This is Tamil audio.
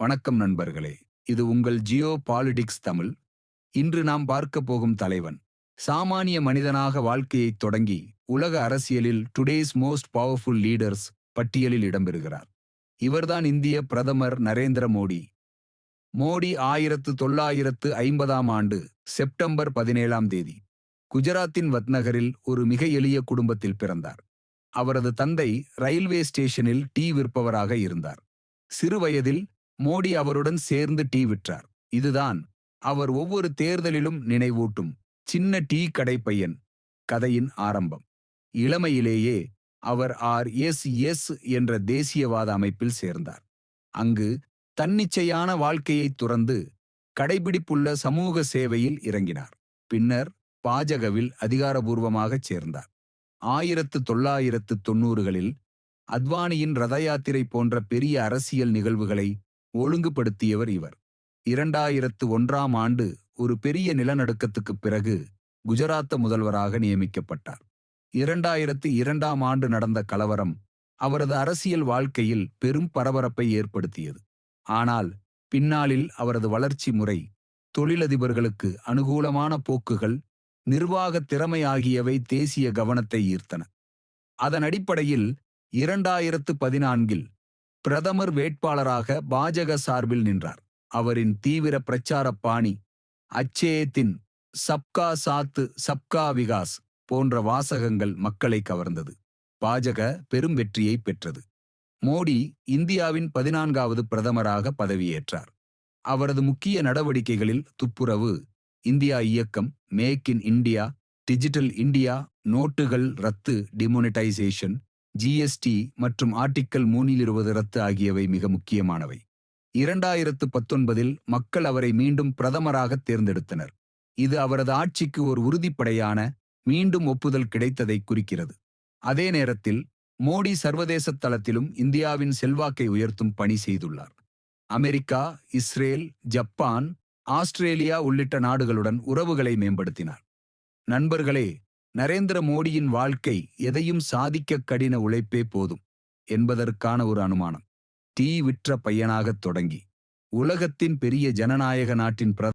வணக்கம் நண்பர்களே. இது உங்கள் ஜியோ பாலிடிக்ஸ் தமிழ். இன்று நாம் பார்க்க போகும் தலைவன் சாமானிய மனிதனாக வாழ்க்கையைத் தொடங்கி உலக அரசியலில் டுடேஸ் மோஸ்ட் பவர்ஃபுல் லீடர்ஸ் பட்டியலில் இடம்பெறுகிறார். இவர்தான் இந்திய பிரதமர் நரேந்திர மோடி. மோடி ஆயிரத்து தொள்ளாயிரத்து ஐம்பதாம் ஆண்டு செப்டம்பர் பதினேழாம் தேதி குஜராத்தின் வத்நகரில் ஒரு மிக எளிய குடும்பத்தில் பிறந்தார். அவரது தந்தை ரயில்வே ஸ்டேஷனில் டீ விற்பவராக இருந்தார். சிறுவயதில் மோடி அவருடன் சேர்ந்து டீ விற்றார். இதுதான் அவர் ஒவ்வொரு தேர்தலிலும் நினைவூட்டும் சின்ன டீ கடை பையன் கதையின் ஆரம்பம். இளமையிலேயே அவர் ஆர். எஸ். எஸ் என்ற தேசியவாத அமைப்பில் சேர்ந்தார். அங்கு தன்னிச்சையான வாழ்க்கையைத் துறந்து கடைபிடிப்புள்ள சமூக சேவையில் இறங்கினார். பின்னர் பாஜகவில் அதிகாரபூர்வமாகச் சேர்ந்தார். ஆயிரத்து தொள்ளாயிரத்து தொன்னூறுகளில் அத்வானியின் ரத யாத்திரை போன்ற பெரிய அரசியல் நிகழ்வுகளை ஒழுங்குபடுத்தியவர் இவர். இரண்டாயிரத்து ஒன்றாம் ஆண்டு ஒரு பெரிய நிலநடுக்கத்துக்குப் பிறகு குஜராத்த முதல்வராக நியமிக்கப்பட்டார். இரண்டாயிரத்து இரண்டாம் ஆண்டு நடந்த கலவரம் அவரது அரசியல் வாழ்க்கையில் பெரும் பரபரப்பை ஏற்படுத்தியது. ஆனால் பின்னாளில் அவரது வளர்ச்சி முறை தொழிலதிபர்களுக்கு அனுகூலமான போக்குகள் நிர்வாக திறமை ஆகியவை தேசிய கவனத்தை ஈர்த்தன. அதன் அடிப்படையில் இரண்டாயிரத்து பதினான்கில் பிரதமர் வேட்பாளராக பாஜக சார்பில் நின்றார். அவரின் தீவிர பிரச்சார பாணி அச்சேத்தின் சப்கா சாத்து சப்கா விகாஸ் போன்ற வாசகங்கள் மக்களை கவர்ந்தது. பாஜக பெரும் வெற்றியை பெற்றது. மோடி இந்தியாவின் பதினான்காவது பிரதமராக பதவியேற்றார். அவரது முக்கிய நடவடிக்கைகளில் துப்புரவு இந்தியா இயக்கம் make in India digital India நோட்டுகள் ரத்து டிமோனிட்டைசேஷன் ஜிஎஸ்டி மற்றும் ஆர்டிக்கல் மூனில் இருபது ரத்து ஆகியவை மிக முக்கியமானவை. இரண்டாயிரத்து பத்தொன்பதில் மக்கள் அவரை மீண்டும் பிரதமராக தேர்ந்தெடுத்தனர். இது அவரது ஆட்சிக்கு ஒரு உறுதிப்படையான மீண்டும் ஒப்புதல் கிடைத்ததை குறிக்கிறது. அதே நேரத்தில் மோடி சர்வதேச தளத்திலும் இந்தியாவின் செல்வாக்கை உயர்த்தும் பணி செய்துள்ளார். அமெரிக்கா இஸ்ரேல் ஜப்பான் ஆஸ்திரேலியா உள்ளிட்ட நாடுகளுடன் உறவுகளை மேம்படுத்தினார். நண்பர்களே நரேந்திர மோடியின் வாழ்க்கை எதையும் சாதிக்க கடின உழைப்பே போதும் என்பதற்கான ஒரு அனுமானம். தீ விற்ற பையனாகத் தொடங்கி உலகத்தின் பெரிய ஜனநாயக நாட்டின் பிர